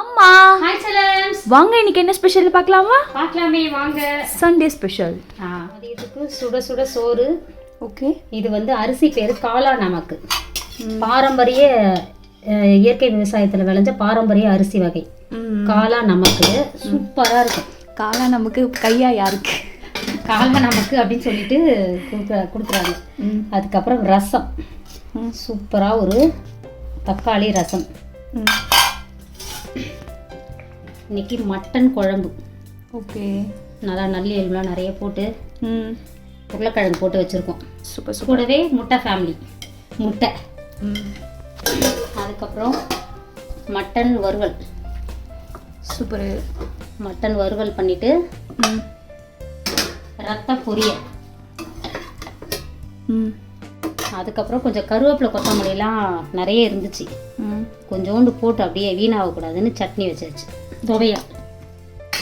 அம்மா. ஹாய் செலம்ஸ் வாங்க இன்னைக்கு என்ன ஸ்பெஷல் பார்க்கலாமா? பார்க்கலாமே வாங்க. சண்டே ஸ்பெஷல் மதியத்துக்கு சுட சுட சோறு. ஓகே இது வந்து அரிசி பேர் காளா நமக்கு. பாரம்பரிய இயற்கை விவசாயத்தில் விளைஞ்ச பாரம்பரிய அரிசி வகை. காளா நமக்கு. சூப்பராக இருக்கும். காலா நமக்கு கையா யாருக்கு? காளா நமக்கு அப்படின்னு சொல்லிட்டு கொடுக்குற கொடுக்குறாங்க. அதுக்கப்புறம் ரசம். சூப்பராக ஒரு தக்காளி ரசம். இன்னைக்கு மட்டன் குழம்பு. ஓகே. நல்லா நல்லி எலும்புலாம் நிறைய போட்டு ம். உருளைக்கிழங்கு போட்டு வச்சுருக்கோம். சூப்பர் கூடவே முட்டை ஃபேமிலி முட்டை. ம். அதுக்கப்புறம் மட்டன் வறுவல். சூப்பர். மட்டன் வறுவல் பண்ணிட்டு ம். ரத்த பொரியல். ம். அதுக்கப்புறம் கொஞ்சம் கருவேப்பிலை கொத்தமல்லிலாம் நிறைய இருந்துச்சு. ம். கொஞ்சோண்டு போட்டு அப்படியே வீணாகக்கூடாதுன்னு சட்னி வச்சாச்சு. துவையல்.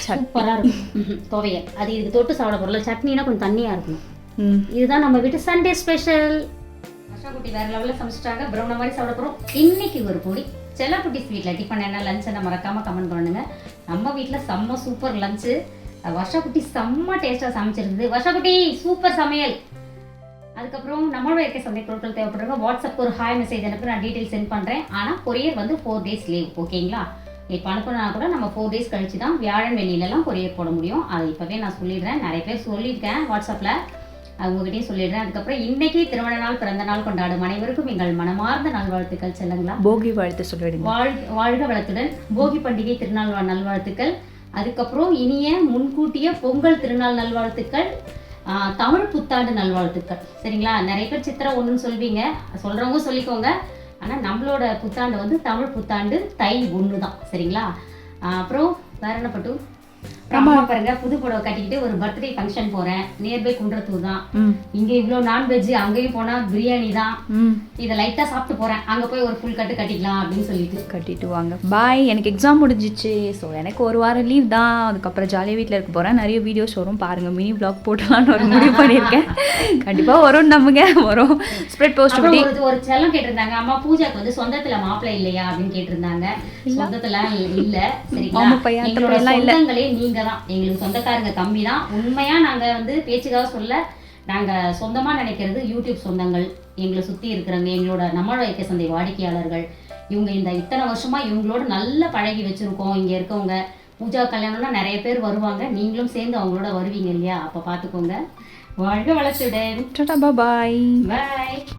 சூப்பராக இருக்கும். துவையல். அது இதுக்கு தொட்டு சாப்பிட போகிறல சட்னினா கொஞ்சம் தண்ணியாக இருக்கணும். ம். இதுதான் நம்ம வீட்டு சண்டே ஸ்பெஷல் குட்டி வேற லெவலில் சமைச்சிட்டாங்க. ப்ரௌன மாதிரி சாப்பிட போகிறோம் இன்னைக்கு ஒரு பொடி. செல்லக்குட்டி ஸ்வீட்டில் டிஃபன் என்ன லஞ்ச் என்ன மறக்காம கமெண்ட் பண்ணுங்க. நம்ம வீட்டில் செம்ம சூப்பர் லஞ்சு வருஷக்குட்டி செம்ம டேஸ்ட்டாக சமைச்சிருந்தது. வருஷக்குட்டி சூப்பர் சமையல். அதுக்கப்புறம் நம்மளோட இருக்க சந்தை பொருட்கள் தேவைப்படுறவங்க வாட்ஸ்அப் ஒரு ஹாய் மெசேஜ் அனுப்பி நான் டீட்டெயில் சென்ட் பண்ணுறேன் ஆனால் கொரியர் வந்து ஃபோர் டேஸ் லீவ் ஓகேங்களா இப்போ அனுப்புனா கூட நம்ம ஃபோர் டேஸ் கழிச்சு தான் வியாழன் வெள்ளியிலலாம் கொரியர் போட முடியும். அது இப்போவே நான் சொல்லிடுறேன். நிறைய பேர் சொல்லியிருக்கேன் வாட்ஸ்அப்பில் உங்ககிட்டயும் சொல்லிடுறேன். அதுக்கப்புறம் இன்னைக்கு திருமண நாள் பிறந்த நாள் கொண்டாடும் அனைவருக்கும் எங்கள் மனமார்ந்த நல்வாழ்த்துக்கள் செல்லுங்களா? போகி வாழ்த்து சொல்லிடுங்க. வாழ் வாழ்க வளத்துடன். போகி பண்டிகை திருநாள் நல்வாழ்த்துக்கள். அதுக்கப்புறம் இனிய முன்கூட்டிய பொங்கல் திருநாள் நல்வாழ்த்துக்கள். தமிழ் புத்தாண்டு நல்வாழ்த்துக்கள். சரிங்களா? நிறைய பேர் சித்திரை ஒன்றுன்னு சொல்வீங்க. சொல்கிறவங்க சொல்லிக்கோங்க. ஆனால் நம்மளோட புத்தாண்டு வந்து தமிழ் புத்தாண்டு தை ஒன்று தான் சரிங்களா? ஆஹ், அப்புறம் வேற என்ன பட்டும் அம்மா பாருங்க புது புடவை கட்டிக்கிட்டு ஒரு பர்த்டே ஃபங்க்ஷன் போறேன். நியர்பை குன்றத்தூர் தான். இங்க இவ்வளோ நான்வெஜ் அங்கேயும் போனா பிரியாணி தான். இதை லைட்டா சாப்பிட்டு போறேன். அங்க போய் ஒரு ஃபுல் கட்டு கட்டிக்கலாம் அப்படின்னு சொல்லிட்டு. கட்டிட்டு வாங்க. பாய் எனக்கு எக்ஸாம் முடிஞ்சிச்சு. ஸோ எனக்கு ஒரு வாரம் லீவ் தான். அதுக்கப்புறம் ஜாலியாக வீட்டில் இருக்க போகிறேன் நிறைய வீடியோஸ் வரும். பாருங்கள் மினி vlog போட்டலான்னு ஒரு முடிவு பண்ணியிருக்கேன். கண்டிப்பாக வரும் நம்புங்க. வரும். ஸ்ப்ரெட் போஸ்ட் அப்புறம் ஒரு செல்லம் கேட்டிருந்தாங்க. அம்மா பூஜாக்கு வந்து சொந்தத்துல மாப்பிள்ளை இல்லையா அப்படின்னு கேட்டிருந்தாங்க. சொந்தத்துல இல்ல. சரிங்களா? பையன், எங்களோட. சொந்தங்களே நீங்க தான் எங்களுக்கு சொந்தக்காரங்க கம்மி தான் உண்மையா நாங்க வந்து பேச்சுக்காக சொல்ல நாங்க சொந்தமா நினைக்கிறது யூடியூப் சொந்தங்கள். எங்களை சுத்தி இருக்கிறவங்க எங்களோட நம்மளோட இயக்க சந்தை வாடிக்கையாளர்கள். இவங்க இந்த இத்தனை வருஷமா இவங்களோட நல்லா பழகி வச்சிருக்கோம். இங்க இருக்கவங்க பூஜா கல்யாணம்னா நிறைய பேர் வருவாங்க. நீங்களும் சேர்ந்து அவங்களோட வருவீங்க இல்லையா? அப்ப பாத்துக்கோங்க. வாழ்க டாடா பாய் பாய்